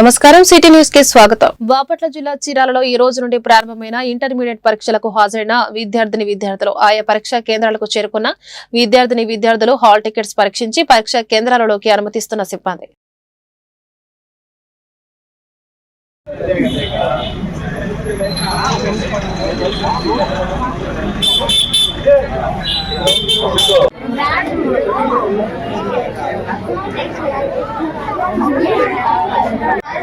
నమస్కారం సిటీ న్యూస్కి స్వాగతం. బాపట్ల జిల్లా చీరాలలో ఈ రోజు నుండి ప్రారంభమైన ఇంటర్మీడియట్ పరీక్షలకు హాజరైన విద్యార్థిని విద్యార్థులు ఆయా పరీక్షా కేంద్రాలకు చేరుకున్న విద్యార్థిని విద్యార్థులు హాల్ టికెట్స్ పరీక్షించి పరీక్షా కేంద్రాలలోకి అనుమతిస్తున్న సిబ్బంది.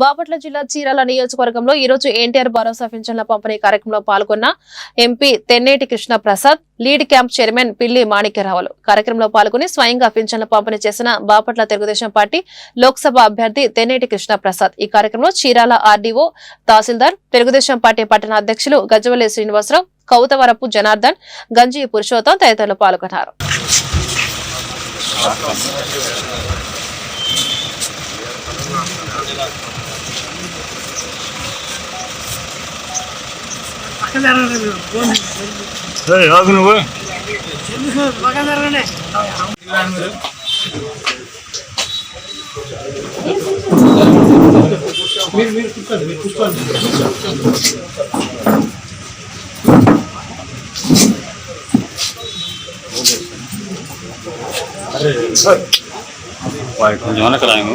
బాపట్ల జిల్లా చీరాల నియోజకవర్గంలో ఈరోజు ఎన్టీఆర్ భరోసా పింఛన్ల పంపిణీ కార్యక్రమంలో పాల్గొన్న MP Tenneti Krishna Prasad lead camp chairman Pilli మాణిక్యరావులు. కార్యక్రమంలో పాల్గొని స్వయంగా పింఛన్ల పంపిణీ చేసిన బాపట్ల తెలుగుదేశం పార్టీ లోక్సభ అభ్యర్థి తెన్నేటి కృష్ణ ప్రసాద్ ఈ కార్యక్రమంలో చీరాల ఆర్డీఓ తహసీల్దార్ తెలుగుదేశం పార్టీ పట్టణ అధ్యక్షులు గజవల్లి శ్రీనివాసరావు కౌతవరపు జనార్దన్ గంజి పురుషోత్తం తదితరులు పాల్గొన్నారు. ఆగు నువ్వు. వాయి కొంచెం వెనక రాము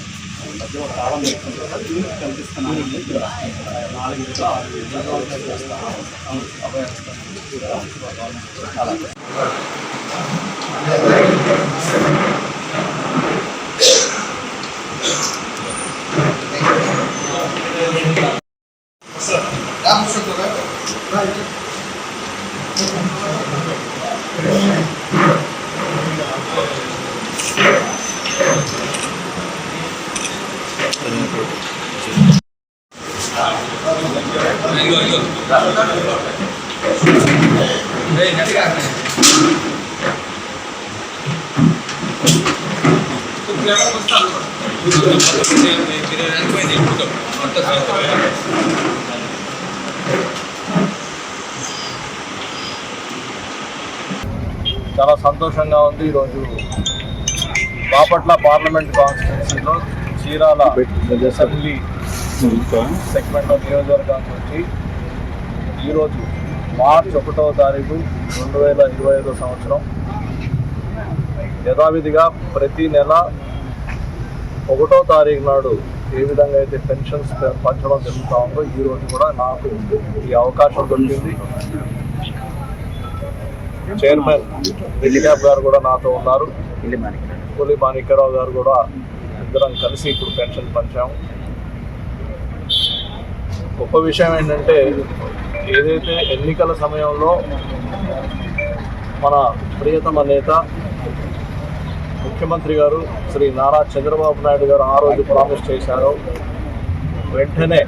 కనపడాలి చాలా సంతోషంగా ఈరోజు బాపట్ల పార్లమెంట్ కాన్స్టిట్యున్సీలో చీరాల అసెంబ్లీ సెగ్మెంట్ నియోజకవర్గానికి వచ్చి ఈరోజు మార్చ్ ఒకటో తారీఖు రెండు వేల ఇరవై ఐదో సంవత్సరం. యథావిధిగా ప్రతి నెల ఒకటో తారీఖు నాడు ఏ విధంగా అయితే పెన్షన్స్ పంచడం జరుగుతూ ఉందో ఈ రోజు కూడా నాకు ఈ అవకాశం దొరికింది. చైర్మన్ వెల్లిక్యాప్ గారు కూడా నాతో ఉన్నారు. పులి మాణిక్యరావు గారు కూడా ఇద్దరం కలిసి ఇప్పుడు పెన్షన్ పంచాము. గొప్ప విషయం ఏంటంటే ఏదైతే ఎన్నికల సమయంలో మన ప్రియతమ నేత ముఖ్యమంత్రి గారు శ్రీ నారా చంద్రబాబు నాయుడు గారు ఆ రోజు ప్రామిస్ చేశారో వెంటనే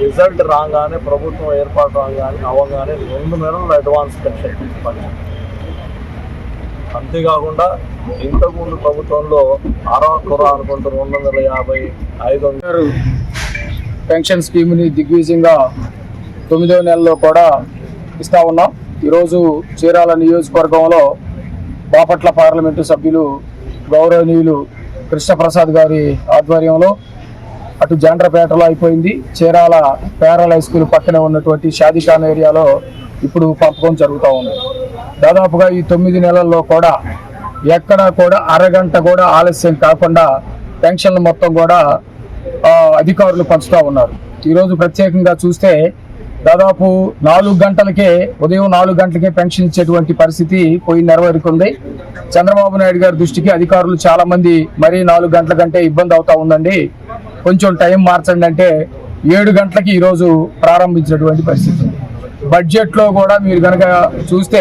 రిజల్ట్ రాగానే ప్రభుత్వం ఏర్పాటు రాగానే అవగానే రెండు నెలలు అడ్వాన్స్ పెన్షన్ అంతేకాకుండా ఇంతకుముందు ప్రభుత్వంలో అరవ కుర అనుకుంటూ రెండు వందల యాభై ఐదు వందల. పెన్షన్ స్కీమ్ని దిగ్విజయంగా తొమ్మిదవ నెలలో కూడా ఇస్తా ఉన్నాం. ఈరోజు చీరాల నియోజకవర్గంలో బాపట్ల పార్లమెంటు సభ్యులు గౌరవనీయులు కృష్ణప్రసాద్ గారి ఆధ్వర్యంలో అటు జాండ్రపేటలో అయిపోయింది. చీరాల పేరల్ హై స్కూల్ పక్కనే ఉన్నటువంటి షాదిఖాన్ ఏరియాలో ఇప్పుడు పంపకం జరుగుతూ ఉంది. దాదాపుగా ఈ తొమ్మిది నెలల్లో కూడా ఎక్కడా కూడా అరగంట కూడా ఆలస్యం కాకుండా పెన్షన్లు మొత్తం కూడా అధికారులు పంచుతూ ఉన్నారు. ఈరోజు ప్రత్యేకంగా చూస్తే దాదాపు నాలుగు గంటలకే ఉదయం నాలుగు గంటలకే పెన్షన్ ఇచ్చేటువంటి పరిస్థితి పోయి నెరవేరుకుంది చంద్రబాబు నాయుడు గారి దృష్టికి అధికారులు చాలా మంది మరీ నాలుగు గంటల కంటే ఇబ్బంది అవుతా ఉందండి. కొంచెం టైం మార్చండి అంటే ఏడు గంటలకి ఈరోజు ప్రారంభించినటువంటి పరిస్థితి. బడ్జెట్లో కూడా మీరు కనుక చూస్తే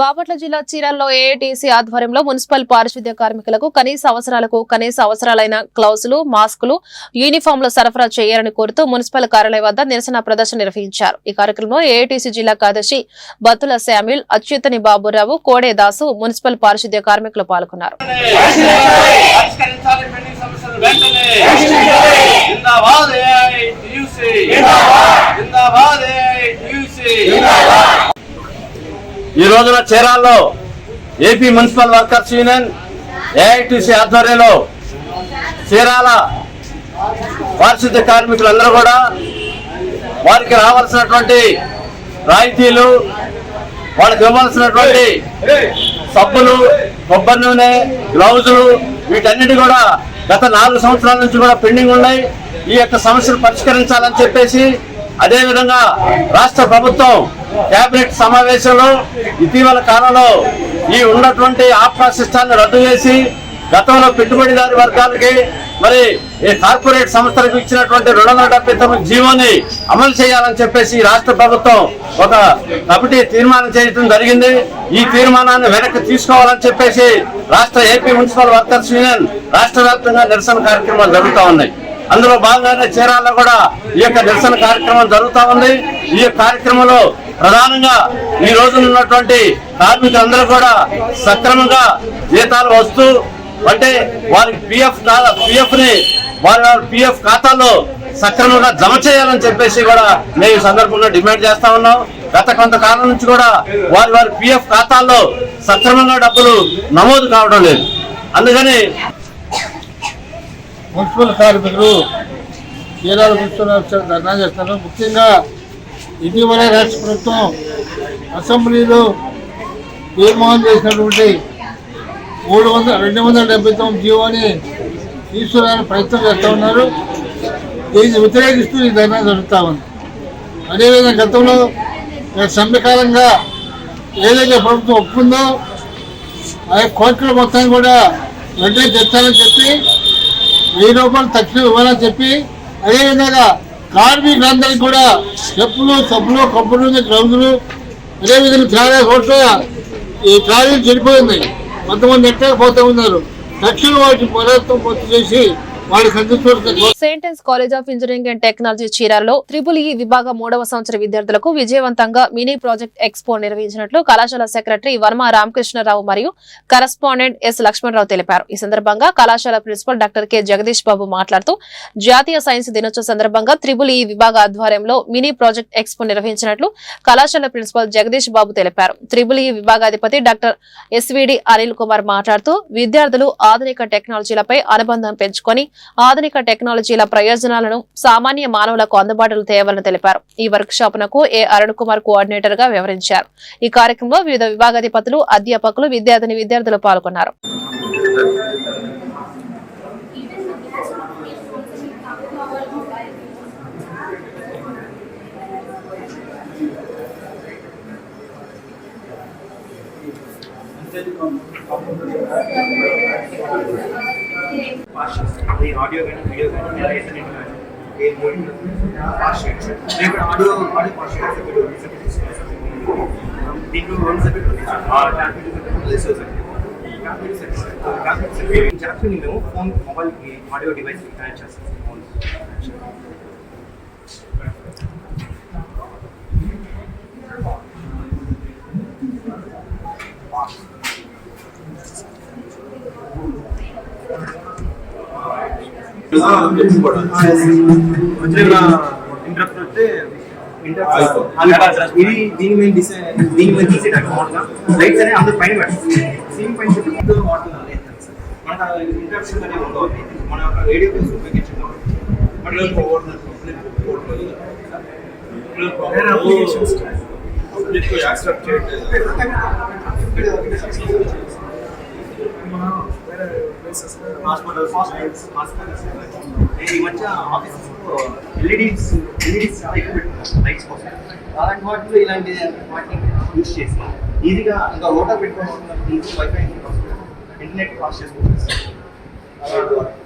బాపట్ల జిల్లా చీరాల్లో ఏఐటీసీ ఆధ్వర్యంలో మున్సిపల్ పారిశుద్ధ్య కార్మికులకు కనీస అవసరాలకు కనీస అవసరాలైన గ్లౌజులు మాస్కులు యూనిఫామ్లు సరఫరా చేయాలని కోరుతూ మున్సిపల్ కార్యాలయం వద్ద నిరసన ప్రదర్శన నిర్వహించారు. ఈ కార్యక్రమంలో ఏఐటీసీ జిల్లా కార్యదర్శి బత్తుల శామ్యుల్ అచ్యుతని బాబురావు కోడే దాసు మున్సిపల్ పారిశుద్ధ్య కార్మికులు పాల్గొన్నారు. ఈ రోజున చీరాల్లో AP municipal workers union AITC ఆధ్వర్యంలో చీరాల పారిశుద్ధ్య కార్మికులందరూ కూడా వారికి రావాల్సినటువంటి రాయితీలు వాళ్ళకి ఇవ్వాల్సినటువంటి సబ్బులు కొబ్బరి నూనె గ్లౌజులు వీటన్నిటి కూడా గత నాలుగు సంవత్సరాల నుంచి కూడా పెండింగ్ ఉన్నాయి. ఈ యొక్క సమస్యలు పరిష్కరించాలని చెప్పేసి అదేవిధంగా రాష్ట్ర ప్రభుత్వం కేబినెట్ సమావేశంలో ఇటీవల కాలంలో ఈ ఉన్నటువంటి ఆప్కా సిస్టాన్ని రద్దు చేసి గతంలో పెట్టుబడిదారి వర్గాలకి మరి ఈ కార్పొరేట్ సంస్థలకు ఇచ్చినటువంటి రెండు వందల డెబ్బై తొమ్మిది జీవోని అమలు చేయాలని చెప్పేసి రాష్ట్ర ప్రభుత్వం ఒక కమిటీ తీర్మానం చేయడం జరిగింది. ఈ తీర్మానాన్ని వెనక్కి తీసుకోవాలని చెప్పేసి రాష్ట్ర ఏపీ మున్సిపల్ వర్కర్స్ యూనియన్ రాష్ట్ర వ్యాప్తంగా నిరసన కార్యక్రమాలు జరుగుతూ ఉన్నాయి. అందులో భాగంగానే చీరాల్లో కూడా ఈ యొక్క నిరసన కార్యక్రమం జరుగుతూ ఉంది. ఈ కార్యక్రమంలో ప్రధానంగా ఈ రోజున ఉన్నటువంటి కార్మికులందరూ కూడా సక్రమంగా జీతాలు వస్తూ అంటే వారి పిఎఫ్ పిఎఫ్ని వారి వారి పిఎఫ్ ఖాతాలో సక్రమంగా జమ చేయాలని చెప్పేసి కూడా మేము ఈ సందర్భంగా డిమాండ్ చేస్తా ఉన్నాం. గత కొంతకాలం నుంచి కూడా వారి వారి పిఎఫ్ ఖాతాల్లో సక్రమంగా డబ్బులు నమోదు కావడం లేదు. అందుకని మున్సిపల్ కార్మికులు తీరాలు మున్సిపల్ ధర్నా చేస్తారు. ముఖ్యంగా ఇటీవల రాష్ట్ర ప్రభుత్వం అసెంబ్లీలో తీర్మానం చేసినటువంటి మూడు వందల రెండు వందల డెబ్బై తొమ్మిది జీవోని తీసుకురాని ప్రయత్నం చేస్తూ ఉన్నారు. దీన్ని వ్యతిరేకిస్తూ ఈ ధర్నా జరుగుతూ ఉంది. అదేవిధంగా గతంలో సమ్మెకాలంగా ఏదైతే ప్రభుత్వం ఒప్పుకుందో ఆ కోర్టుల మొత్తాన్ని కూడా వెంటనే తెచ్చాలని చెప్పి వెయ్యి రూపాయలు తక్షణం ఇవ్వాలని చెప్పి అదేవిధంగా కార్మికులందరికీ కూడా చెప్పులు తప్పులు కప్పులు గ్రౌండ్లు అదేవిధంగా చాలా చోట్ల ఈ ట్రాలీలు చెడిపోయింది. కొంతమంది ఎక్కడ పోతూ ఉన్నారు. తక్షణం వాటి పోరాటం పూర్తి చేసి saint Ann's college of engineering and technology చీరాల్లో త్రిపుల్ ఈ విభాగం మూడవ సంవత్సర విద్యార్థులకు విజయవంతంగా మినీ ప్రాజెక్ట్ ఎక్స్పో నిర్వహించినట్లు కళాశాల సెక్రటరీ వర్మ రామకృష్ణరావు మరియు కరస్పాండెంట్ ఎస్ లక్ష్మణరావు తెలిపారు. ఈ సందర్భంగా కళాశాల principal doctor K Jagadish Babu మాట్లాడుతూ జాతీయ సైన్స్ దినోత్సవ సందర్భంగా త్రిపుల్ ఈ విభాగ ఆధ్వర్యంలో మినీ ప్రాజెక్ట్ ఎక్స్పో నిర్వహించినట్లు కళాశాల ప్రిన్సిపల్ జగదీష్ బాబు తెలిపారు. త్రిపుల్ ఈ విభాగాధిపతి డాక్టర్ ఎస్విడి అనిల్ కుమార్ మాట్లాడుతూ విద్యార్థులు ఆధునిక టెక్నాలజీలపై అనుబంధం పెంచుకొని ఆధునిక టెక్నాలజీల ప్రయోజనాలను సామాన్య మానవులకు అందుబాటులో తేవాలని తెలిపారు. ఈ వర్క్ షాప్ నకు ఏ అరుణ్ కుమార్ కోఆర్డినేటర్గా వివరించారు. ఈ కార్యక్రమంలో వివిధ విభాగాధిపతులు అధ్యాపకులు విద్యార్థిని విద్యార్థులు పాల్గొన్నారు. అది ఆడియో కానీ వీడియో కానీ ఎలా ఇంటర్నెట్ కానీ ఏ పాస్ షీట్స్ ఇక్కడ ఆడియో ఆడియో పాస్ షీట్స్ దీంట్లో వన్ సబ్జెక్ట్ జాక్సన్ మేము ఫోన్ మొబైల్కి ఆడియో డివైస్ కనెక్ట్ చేస్తాం ఫోన్ ఇంటరప్ట్ వస్తే ఇది దీని మీద డిసైన్ దీని మీద తీసేటట్టు మామూలుగా లైట్స్ అనేవి అందరూ పైన పెడతాం. సేమ్ పైన పెట్టి ముందు వాడుతున్నాం మనకు ఇంటరప్షన్ అనేవి ఉండవు మన యొక్క రేడియో బేస్ ఉపయోగించడం అప్లికేషన్స్ యాక్సెప్ట్ చేయట్లేదు హాస్పిటల్స్ హాస్పిటల్స్ ఈ మధ్య ఆఫీసెస్ ఎల్ఈడీస్ ఎల్ఈడీస్ చాలా ఎక్కువ పెట్టుకున్నారు లైట్స్ కోసం. అలాంటి వాటిలో ఇలాంటి వాటిని యూజ్ చేసి ఈజీగా ఇంకా ఓటర్ పెట్టుకోవాలి ఈజీ వైఫై ఇంటర్నెట్ పాస్ చేసుకోవచ్చు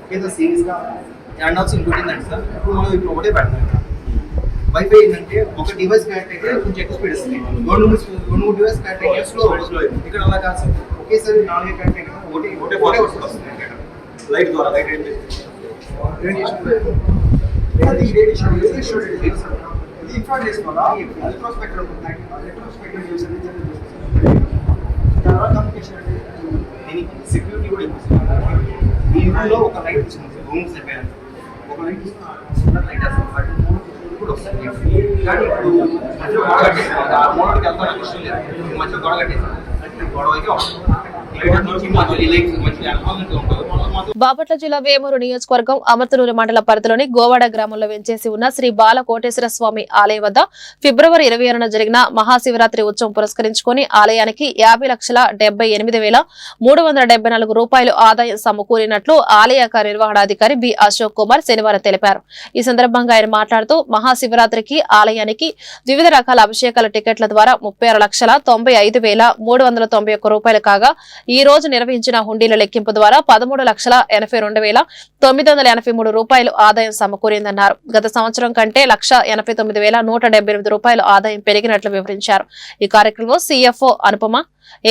ఓకే సార్ సీరియస్గా అండ్ ఆల్సో ఇంకోటి ఏంటంటే సార్ ఇప్పుడు మనం ఇప్పుడు ఒకటే పెడతాం. వైఫై ఏంటంటే ఒక డివైస్ కనెక్ట్ అయితే కొంచెం ఎక్కువ స్పీడ్ వస్తుంది. రెండు మూడు రెండు మూడు డివైస్ కనెక్ట్ అయితే స్లో స్లో ఇక్కడ అలా కాదు సార్. ఒకేసారి నాలుగు కనెక్ట్ అయితే ఒకటి ఒకటే ఒకటే వస్తుంది. లైట్ ద్వారా లైట్ ఇది ఇన్ఫ్రాడ్ చేసుకోవాలా? ఎలక్ట్రోస్పెక్ట్రమ్ ఎలక్ట్రోస్పెక్ట్రమ్ యూస్ కమ్యూనికేషన్ అంటే? దీనికి సెక్యూరిటీ కూడా ఈ ఒక లైట్ వచ్చింది సార్? ఒక లైట్ లైట్ వస్తుంది కానీ ఇప్పుడు మధ్యలో గొడవ కట్టేసారు ఆ వెళ్తాను ఇష్టం లేదు. మధ్యలో గొడవ కట్టేసారు గొడవ అయితే బాపట్ల జిల్లా వేమూరు నియోజకవర్గం అమర్తనూరు మండల పరిధిలోని గోవాడ గ్రామంలో వెంచేసి ఉన్న శ్రీ బాల కోటేశ్వర స్వామి ఆలయం వద్ద ఫిబ్రవరి ఇరవై ఆరున జరిగిన మహాశివరాత్రి ఉత్సవం పురస్కరించుకొని ఆలయానికి యాభై లక్షల డెబ్బై ఎనిమిది వేల మూడు వందల డెబ్బై నాలుగు రూపాయలు ఆదాయం సమకూరినట్లు ఆలయ కార్యనిర్వహణాధికారి బి అశోక్ కుమార్ శనివారం తెలిపారు. ఈ సందర్భంగా ఆయన మాట్లాడుతూ మహాశివరాత్రికి ఆలయానికి వివిధ రకాల అభిషేకాల టికెట్ల ద్వారా ముప్పై ఆరు లక్షల తొంభై ఐదు వేల మూడు వందల తొంభై ఒక్క రూపాయలు కాగా ఈ రోజు నిర్వహించిన హుండీల లెక్కింపు ద్వారా పదమూడు లక్షల ఎనభై రెండు వేల తొమ్మిది వందల ఎనభై మూడు రూపాయలు ఆదాయం సమకూరిందన్నారు. గత సంవత్సరం కంటే లక్ష ఎనభై తొమ్మిది వేల నూట డెబ్బై ఎనిమిది రూపాయలు ఆదాయం పెరిగినట్లు వివరించారు. ఈ కార్యక్రమంలో CFO Anupama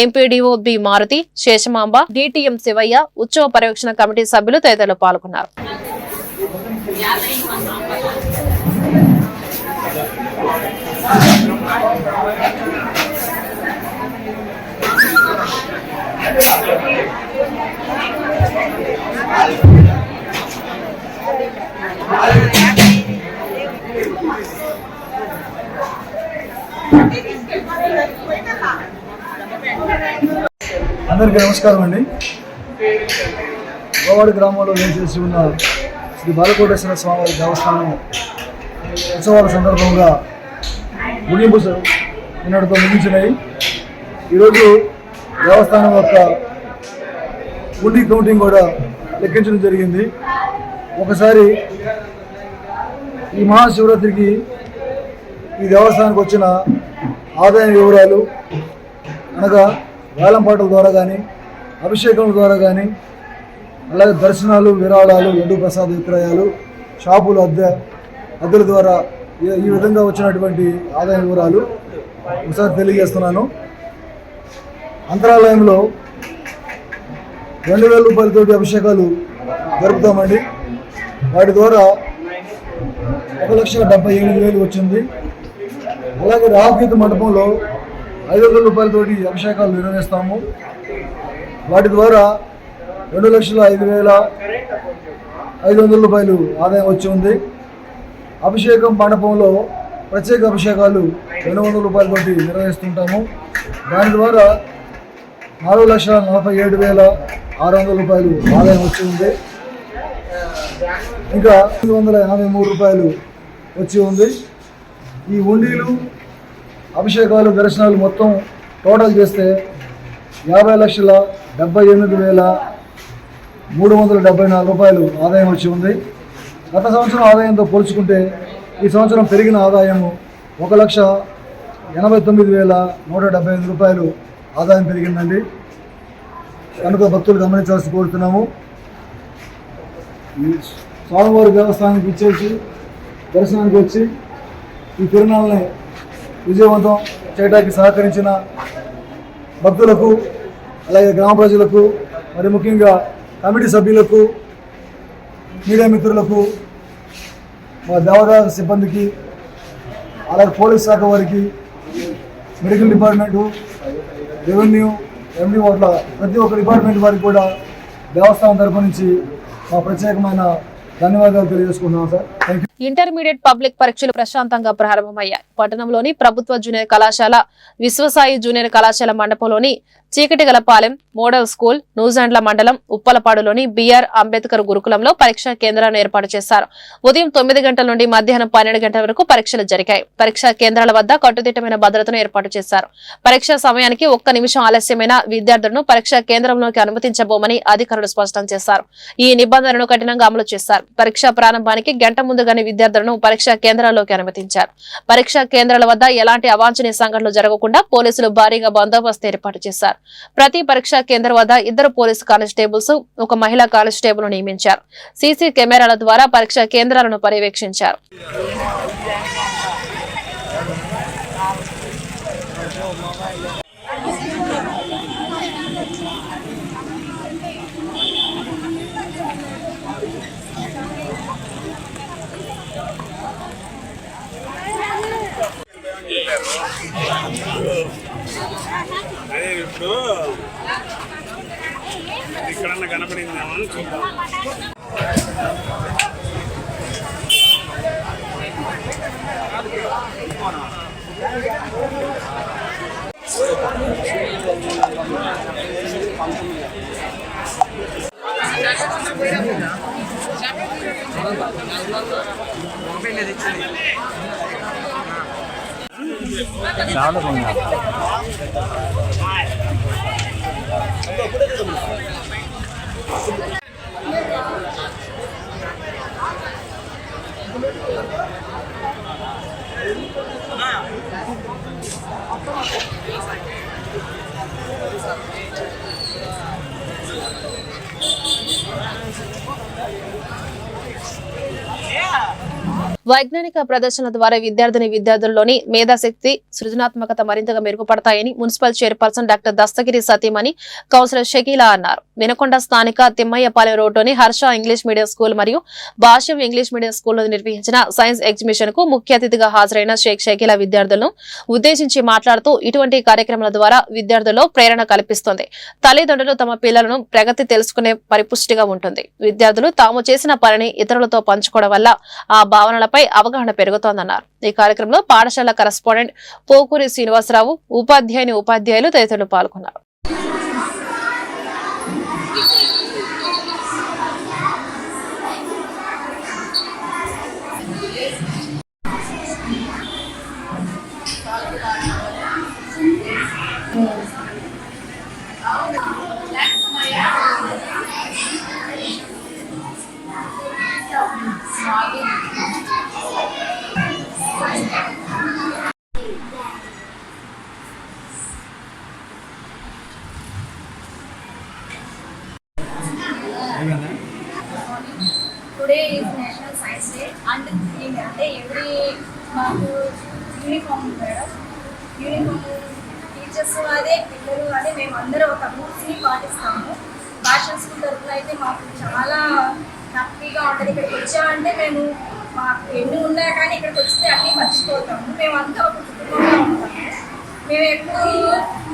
MPDO B Maruthi Seshamamba DTM Sivayya ఉత్సవ పర్యవేక్షణ కమిటీ సభ్యులు తదితరులు పాల్గొన్నారు. అందరికీ నమస్కారం అండి. గోవాడి గ్రామంలో వేసేసి ఉన్న శ్రీ బాలకోటేశ్వర స్వామి దేవస్థానం ఉత్సవాల సందర్భంగా ముగింపు నిన్నటితో ముగించినాయి ఈరోజు దేవస్థానం యొక్క ఉండి కౌంటింగ్ కూడా లెక్కించడం జరిగింది. ఒకసారి ఈ మహాశివరాత్రికి ఈ దేవస్థానానికి వచ్చిన ఆదాయ వివరాలు అనగా వేలంపాటల ద్వారా కానీ అభిషేకం ద్వారా కానీ అలాగే దర్శనాలు విరాళాలు ఎండు ప్రసాద విక్రయాలు షాపులు అద్దె అద్దెల ద్వారా ఈ- ఈ విధంగా వచ్చినటువంటి ఆదాయ వివరాలు ఒకసారి తెలియజేస్తున్నాను. అంతరాలయంలో రెండు వేల రూపాయలతోటి అభిషేకాలు జరుపుతామండి. వాటి ద్వారా ఒక లక్ష డెబ్బై ఎనిమిది వేలు వచ్చింది. అలాగే రాహుకేతు మండపంలో ఐదు వందల రూపాయలతోటి అభిషేకాలు నిర్వహిస్తాము. వాటి ద్వారా రెండు లక్షల ఐదు వేల ఐదు వందల రూపాయలు ఆదాయం వచ్చి ఉంది. అభిషేకం మండపంలో ప్రత్యేక అభిషేకాలు రెండు వందల రూపాయలతోటి నిర్వహిస్తుంటాము. దాని ద్వారా నాలుగు లక్షల నలభై ఏడు వేల ఆరు వందల రూపాయలు ఆదాయం వచ్చి ఉంది. ఇంకా ఎనిమిది వందల ఎనభై మూడు రూపాయలు వచ్చి ఉంది. ఈ ఉండీలు అభిషేకాలు దర్శనాలు మొత్తం టోటల్ చేస్తే యాభై లక్షల డెబ్బై ఎనిమిది వేల మూడు వందల డెబ్బై నాలుగు రూపాయలు ఆదాయం వచ్చి ఉంది. గత సంవత్సరం ఆదాయంతో పోల్చుకుంటే ఈ సంవత్సరం పెరిగిన ఆదాయము ఒక లక్ష ఎనభై తొమ్మిది వేల నూట డెబ్బై ఎనిమిది రూపాయలు ఆదాయం పెరిగిందండి. కనుక భక్తులు గమనించాల్సి కోరుతున్నాము. ఈ స్వామివారి దేవస్థానానికి ఇచ్చేసి దర్శనానికి వచ్చి ఈ తిరునాళ్ళని విజయవంతం చేయడానికి సహకరించిన భక్తులకు అలాగే గ్రామ ప్రజలకు మరి ముఖ్యంగా కమిటీ సభ్యులకు మీడియా మిత్రులకు మా దేవాదాయ సిబ్బందికి అలాగే పోలీస్ శాఖ వారికి మెడికల్ డిపార్ట్మెంటు రెవెన్యూ ఎండి ఓట్ల ప్రతి ఒక్క డిపార్ట్మెంట్ వారికి కూడా దేవస్థానం తరపు నుంచి మా ప్రత్యేకమైన ధన్యవాదాలు తెలియజేసుకుంటున్నాం సార్. ఇంటర్మీడియట్ పబ్లిక్ పరీక్షలు ప్రశాంతంగా ప్రారంభమయ్యాయి. పట్టణంలోని ప్రభుత్వ జూనియర్ కళాశాల విశ్వసాయి జూనియర్ కళాశాల మండపంలోని చీకటిగలపాలెం మోడల్ స్కూల్ నూజండ్ల మండలం ఉప్పలపాడులోని బీఆర్ అంబేద్కర్ గురుకులంలో పరీక్షా కేంద్రాలను ఏర్పాటు చేశారు. ఉదయం తొమ్మిది గంటల నుండి మధ్యాహ్నం పన్నెండు గంటల వరకు పరీక్షలు జరిగాయి. పరీక్షా కేంద్రాల వద్ద కట్టుదిట్టమైన భద్రతను ఏర్పాటు చేశారు. పరీక్షా సమయానికి ఒక్క నిమిషం ఆలస్యమైన విద్యార్థులను పరీక్షా కేంద్రంలోకి అనుమతించబోమని అధికారులు స్పష్టం చేశారు. ఈ నిబంధనలను కఠినంగా అమలు చేశారు. పరీక్షా ప్రారంభానికి గంట ముందుగానే విద్యార్థులను పరీక్షా కేంద్రాల్లోకి అనుమతించారు. పరీక్షా కేంద్రాల వద్ద ఎలాంటి అవాంఛనీయ సంఘటనలు జరగకుండా పోలీసులు భారీగా బందోబస్తు ఏర్పాటు చేశారు. ప్రతి పరీక్షా కేంద్రం వద్ద ఇద్దరు పోలీసు కానిస్టేబుల్స్ ఒక మహిళా కానిస్టేబుల్ నియమించారు. సీసీ కెమెరాల ద్వారా పరీక్షా కేంద్రాలను పర్యవేక్షించారు. ఇక్కడన్నా కనపడిందేమో అని చూద్దాం. சாப்பிட போங்க Thank you. వైజ్ఞానిక ప్రదర్శన ద్వారా విద్యార్థిని విద్యార్థుల్లోని మేధాశక్తి సృజనాత్మకత మరింతగా మెరుగుపడతాయని మున్సిపల్ చైర్పర్సన్ డాక్టర్ దస్తగిరి సతీమణి కౌన్సిలర్ షకీలా అన్నారు. వినకొండ స్థానిక తిమ్మయ్యపాలెం రోడ్లోని హర్ష ఇంగ్లీష్ మీడియం స్కూల్ మరియు భాష్యం ఇంగ్లీష్ మీడియం స్కూల్లో నిర్వహించిన సైన్స్ ఎగ్జిబిషన్కు ముఖ్య అతిథిగా హాజరైన షేక్ షకీలా విద్యార్థులను ఉద్దేశించి మాట్లాడుతూ ఇటువంటి కార్యక్రమాల ద్వారా విద్యార్థుల్లో ప్రేరణ కల్పిస్తుంది. తల్లిదండ్రులు తమ పిల్లలను ప్రగతి తెలుసుకునే పరిపుష్టిగా ఉంటుంది. విద్యార్థులు తాము చేసిన పనిని ఇతరులతో పంచుకోవడం వల్ల ఆ భావనల పై అవగాహన పెరుగుతోందన్నారు. ఈ కార్యక్రమంలో పాఠశాల కరస్పాండెంట్ పోకూరి శ్రీనివాసరావు ఉపాధ్యాయుని ఉపాధ్యాయులు తదితరులు పాల్గొన్నారు. అయితే మాకు చాలా హ్యాపీగా ఉంటుంది. ఇక్కడికి వచ్చామంటే మేము మాకు ఎన్ని ఉన్నా కానీ ఇక్కడికి వస్తే అన్నీ మర్చిపోతాము మేమంతా ఒక కుటుంబంగా ఉంటాము. మేము ఎప్పుడు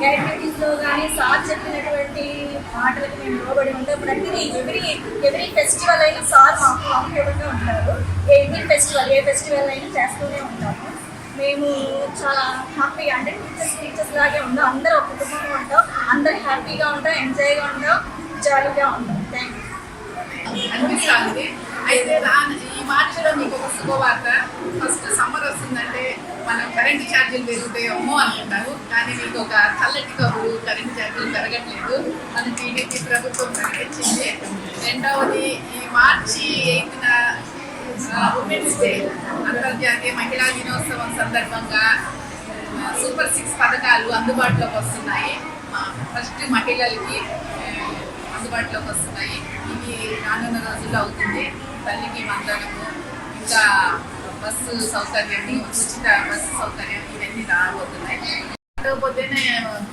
యాక్టివిటీస్లో కానీ సార్ చెప్పినటువంటి మాటలకు మేము లోబడి ఉంటాం ప్రతిదీ ఎవ్రీ ఎవ్రీ ఫెస్టివల్ అయినా సార్ మాకు కంఫర్టబుల్గా ఉంటారు. ఎవ్రీ ఫెస్టివల్ ఏ ఫెస్టివల్ అయినా చేస్తూనే ఉంటాము. మేము చాలా హ్యాపీగా అంటే టీచర్స్ టీచర్స్ లాగే ఉంటాం అందరూ ఒక కుటుంబంగా ఉంటాం. అందరూ హ్యాపీగా ఉంటాం ఎంజాయ్గా ఉంటాం జాలీగా ఉంటాం. అనిపిస్తుంది. అయితే దాని ఈ మార్చిలో మీకు ఒక శుభవార్త. ఫస్ట్ సమ్మర్ వస్తుందంటే మనం కరెంట్ ఛార్జీలు పెరుగుతాయేమో అనుకుంటారు. కానీ మీకు ఒక చల్లటి కబురు కరెంట్ ఛార్జీలు పెరగట్లేదు. మన టీడీపీ ప్రభుత్వం ప్రకటించింది. రెండవది ఈ మార్చి ఎయిత్న ఉమెన్స్ డే అంతర్జాతీయ మహిళా దినోత్సవం సందర్భంగా సూపర్ సిక్స్ పథకాలు అందుబాటులోకి వస్తున్నాయి. ఫస్ట్ మహిళలకి అందుబాటులోకి వస్తున్నాయి. ఇది రానున్న రోజుల్లో అవుతుంది. తల్లికి వందనము ఇంకా బస్సు సౌకర్యం ఉచిత బస్సు సౌకర్యం ఇవన్నీ రాబోతున్నాయి. కాకపోతేనే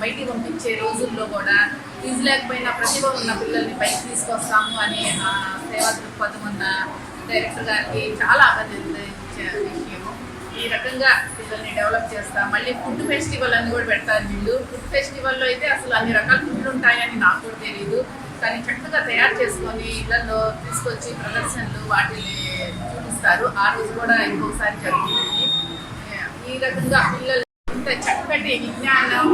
బయటికి పంపించే రోజుల్లో కూడా ఫీజు లేకపోయినా ప్రతిభ ఉన్న పిల్లల్ని బయట తీసుకొస్తాము అని సేవా దృక్పథం ఉన్న డైరెక్టర్ గారికి చాలా అభినందించే విషయము ఈ రకంగా పిల్లల్ని డెవలప్ చేస్తా మళ్ళీ ఫుడ్ ఫెస్టివల్ అని కూడా పెడతారు వీళ్ళు. ఫుడ్ ఫెస్టివల్లో అయితే అసలు అన్ని రకాల ఫుడ్లు ఉంటాయని నాకు కూడా తెలియదు దాన్ని చక్కగా తయారు చేసుకొని ఇళ్ళలో తీసుకొచ్చి ప్రదర్శనలు వాటిని చూపిస్తారు. ఆ రోజు కూడా ఇంకొకసారి జరుగుతుంది. ఈ రకంగా పిల్లలు ఇంత చక్కటి విజ్ఞానం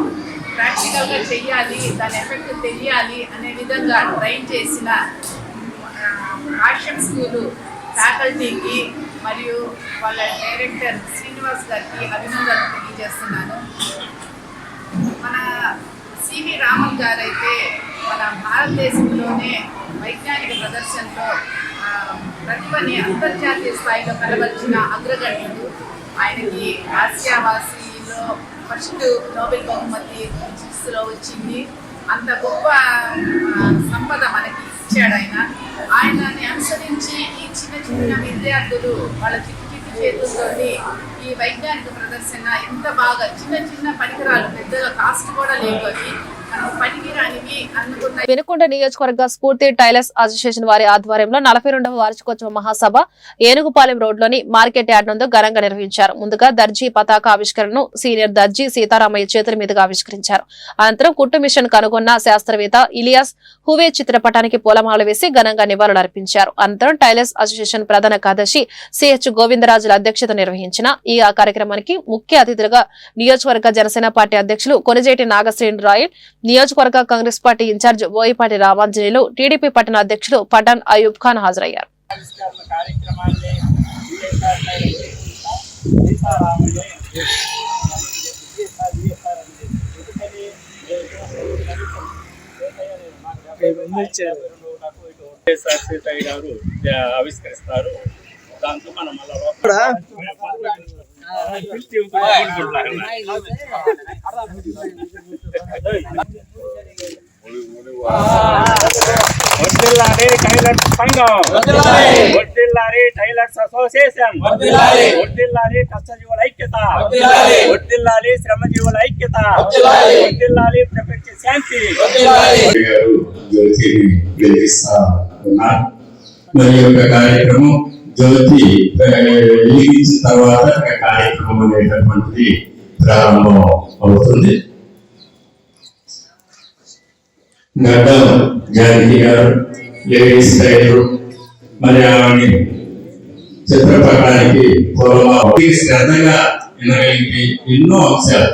ప్రాక్టికల్గా చెయ్యాలి దాని ఎఫెక్ట్ తెలియాలి అనే విధంగా ట్రైన్ చేసిన ఆ, ఆశ్రమ్ స్కూలు ఫ్యాకల్టీకి మరియు వాళ్ళ డైరెక్టర్ శ్రీనివాస్ గారికి అభినందనలు తెలియజేస్తున్నాను. మన సివి రామన్ గారు అయితే మన భారతదేశంలోనే వైజ్ఞానిక ప్రదర్శనలో ప్రతిభని అంతర్జాతీయ స్థాయిలో కలవలసిన అగ్రగణ్యుడు. ఆయనకి ఆసియావాసిలో ఫస్ట్ నోబెల్ బహుమతి ఫిజిక్స్లో వచ్చింది. అంత గొప్ప సంపద మనకి ఇచ్చాడు ఆయన. ఆయనని అనుసరించి ఈ చిన్న చిన్న విద్యార్థులు వాళ్ళ చిక్కు చిక్కు చేతులతోటి ఈ వైజ్ఞానిక ప్రదర్శన ఎంత బాగా చిన్న చిన్న పరికరాలు పెద్దగా కాస్ట్ కూడా లేదు అవి వినుకొండ నియోజకవర్గ స్ఫూర్తి టైలర్స్ అసోసియేషన్ వారి ఆధ్వర్యంలో నలభై రెండవ వార్షికోత్సవ మహాసభ ఏనుగుపాలెం రోడ్లోని మార్కెట్ యార్డ్ నందు ఘనంగా నిర్వహించారు. ముందుగా దర్జీ పతాక ఆవిష్కరణను సీనియర్ దర్జీ సీతారామయ్య చేతుల మీదుగా ఆవిష్కరించారు. అనంతరం కుట్టు మిషన్ కనుగొన్న శాస్త్రవేత్త ఇలియాస్ హువే చిత్రపటానికి పూలమాల వేసి ఘనంగా నివాళులర్పించారు అనంతరం టైలర్స్ అసోసియేషన్ ప్రధాన కార్యదర్శి సిహెచ్ గోవిందరాజుల అధ్యక్షత నిర్వహించిన ఈ ఆ కార్యక్రమానికి ముఖ్య అతిథులుగా నియోజకవర్గ జనసేన పార్టీ అధ్యక్షులు కొనిజేటి నాగశ్రేణి రాయల్ నియోజకవర్గ Congress party incharge Boyapati Ramanjaneyulu TDP పట్టణ అధ్యక్షులు పఠాన్ అయూబ్ ఖాన్ హాజరయ్యారు. ఆవిష్కరిస్తారు దాంతో మనం మళ్ళా వర్దిల్లాలి టైలర్స్ సంఘం వర్దిల్లాలి టైలర్స్ అసోసియేషన్ వర్దిల్లాలి కష్టజీవుల ఐక్యత వర్దిల్లాలి శ్రమజీవుల ఐక్యత వర్దిల్లాలి ప్రపంచ శాంతి గారు జ్యోతిని వెలిగిస్తా ఉన్నారు మరి యొక్క కార్యక్రమం జ్యోతి వెలిగించిన తర్వాత కార్యక్రమం అనేటటువంటిది ప్రారంభం అవుతుంది. గడ్డం జానకి గారు లేడీస్ టైలర్ మరి ఆవిడ చిత్రపటానికి పూర్వ శ్రద్ధగా వినగలిగి ఎన్నో అంశాలు.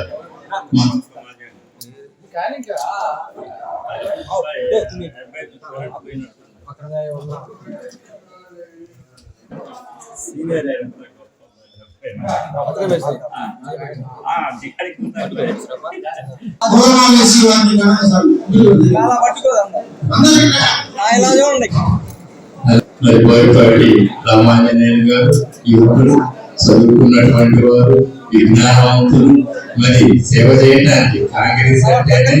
కానీ మరి బోయపాటి రామాంజనేయులు గారు యువకులు చదువుకున్నటువంటి వారు విజ్ఞానవంతులు మరి సేవ చేయడానికి కాంగ్రెస్ అంటేనే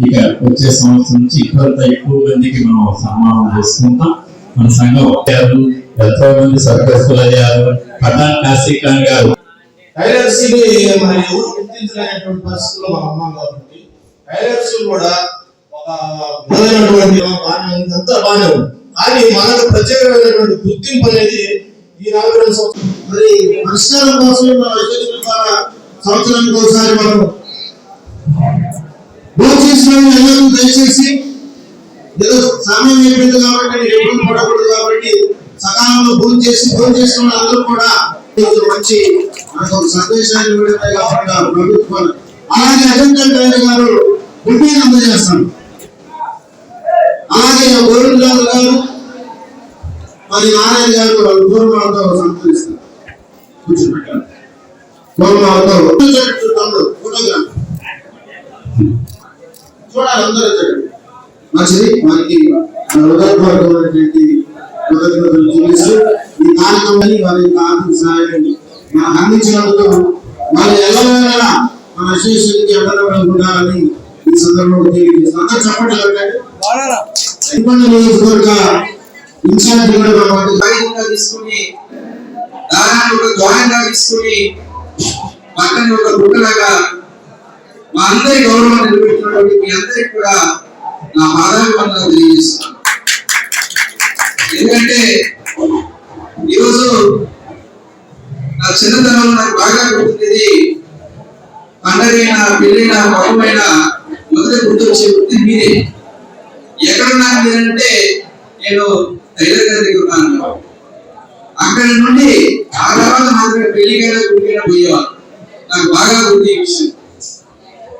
ఇక వచ్చే సంవత్సరం నుంచి ఇంకొంత ఎక్కువ మందికి మనం సన్మానం చేసుకుంటాం. మన సంఘం ఎంతో మంది సర్కస్సులు అయ్యారు పఠాన్ కాశీఖాన్ గారు. టైలర్స్ని మన ఎవరు గుర్తించలేనటువంటి పరిస్థితుల్లో మనం ఉన్నాం కాబట్టి టైలర్స్ కూడా ఒక విధమైనటువంటి బాగానే ఉంది, అంతా బాగానే ఉంది. కానీ మనకు ప్రత్యేకమైనటువంటి గుర్తింపు అనేది ఈ మరి పరిష్కారం కోసం మన అధ్యక్షుల ద్వారా సంవత్సరానికి ఒకసారి మనం భోజనం చేసిన అందరూ దయచేసి ఏదో సమయం అయిపోయింది కాబట్టి ఇబ్బంది పడకూడదు కాబట్టి సకాలంలో భోజనం చేసి భోజనం చేస్తున్న అందరూ కూడా ఈరోజు మంచి మనకు ఒక సందేశాన్ని ఇవ్వడమే కాకుండా ప్రభుత్వం అలాగే అజంతా గారు గారు గుడ్డీని అందజేస్తాను అలాగే గోవిందరాజు గారు మరి నారాయణ గారు వాళ్ళు పూర్వమాలతో సంతరిస్తారు. కూర్చోబెట్టారు పూర్వమాలతో ఫోటోగ్రాఫ్ చూడాలి అందరూ మంచిది మనకి హృదయపూర్వకమైనటువంటి కృతజ్ఞతలు చూపిస్తూ ఈ కార్యక్రమాన్ని వారి ఆర్థిక సహాయాన్ని మనకు అందించినందుకు ఎల్లవేళలా మన అసోసియేషన్కి ఎవరైనా ఉండాలని ఈ సందర్భంలో తెలియజేస్తాను చెప్పండి. ఇబ్బంది నియోజకవర్గ ఇన్ఛార్జ్ కూడా తీసుకుని దారాన్ని ఒక ద్వారంగా తీసుకుని పక్కన ఒక గుట్టలాగా మా అందరి గౌరవాన్ని నిలబెట్టినటువంటి మీ అందరికి కూడా నా పాదాభివందనాలు తెలియజేస్తున్నాను. ఎందుకంటే ఈరోజు నా చిన్నతనంలో నాకు బాగా గుర్తుంది పండగైన పెళ్ళైన పరువైన మొదటి గుర్తొచ్చే వృత్తి మీరే ఎక్కడ ఎక్కడున్నాను మీరంటే నేను టైలర్ గారి దగ్గర ఉన్నాను. అక్కడి నుండి ఆ తర్వాత మాత్రమే పెళ్ళికైనా గుడికైనా పోయేవాళ్ళు నాకు బాగా గుర్తు విషయం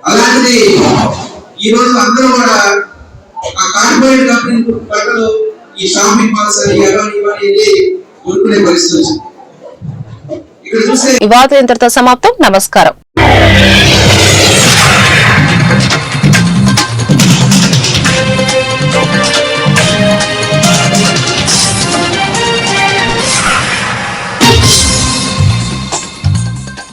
అలాంటిది ఈ రోజు అందరూ కూడా ఆ కార్పొరేట్ కంపెనీ బట్టలు ఈ షాపింగ్ మాల్స్ అని ఎవరి ఇవన్నీ కొనుక్కునే పరిస్థితి వచ్చింది. ఇక్కడ చూస్తే ఈ వార్త ఇంతటితో సమాప్తం. నమస్కారం.